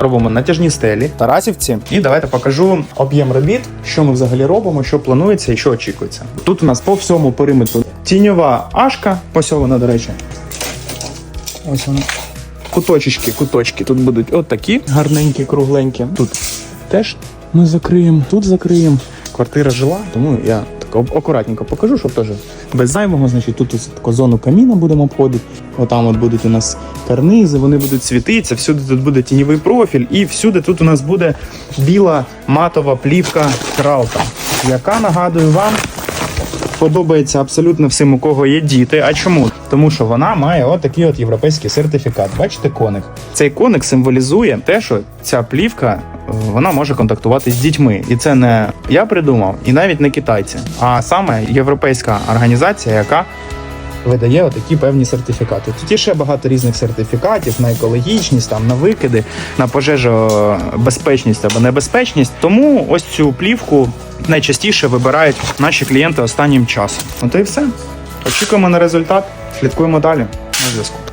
Робимо натяжні стелі, Тарасівці, і давайте покажу об'єм робіт, що ми взагалі робимо, що планується і що очікується. Тут у нас по всьому периметру тіньова ашка, ось вона, до речі. Ось вона. Куточечки, куточки. Тут будуть от такі гарненькі, кругленькі. Тут теж ми закриємо, тут закриємо. Квартира жила, тому я акуратненько покажу, щоб теж без зайвого. Значить, тут ось таку зону каміна будемо обходити. Отам от будуть у нас карнизи, вони будуть світитися, всюди тут буде тіньовий профіль, і всюди тут у нас буде біла матова плівка кралта, яка нагадую вам. Подобається абсолютно всім, у кого є діти. А чому? Тому що вона має отакий от європейський сертифікат. Бачите, коник. Цей коник символізує те, що ця плівка вона може контактувати з дітьми, і це не я придумав, і навіть не китайці, а саме європейська організація, яка видає отакі певні сертифікати. Тут є ще багато різних сертифікатів на екологічність, там на викиди, на пожежобезпечність або небезпечність. Тому ось цю плівку найчастіше вибирають наші клієнти останнім часом. Ну то і все. Очікуємо на результат. Слідкуємо далі. На зв'язку.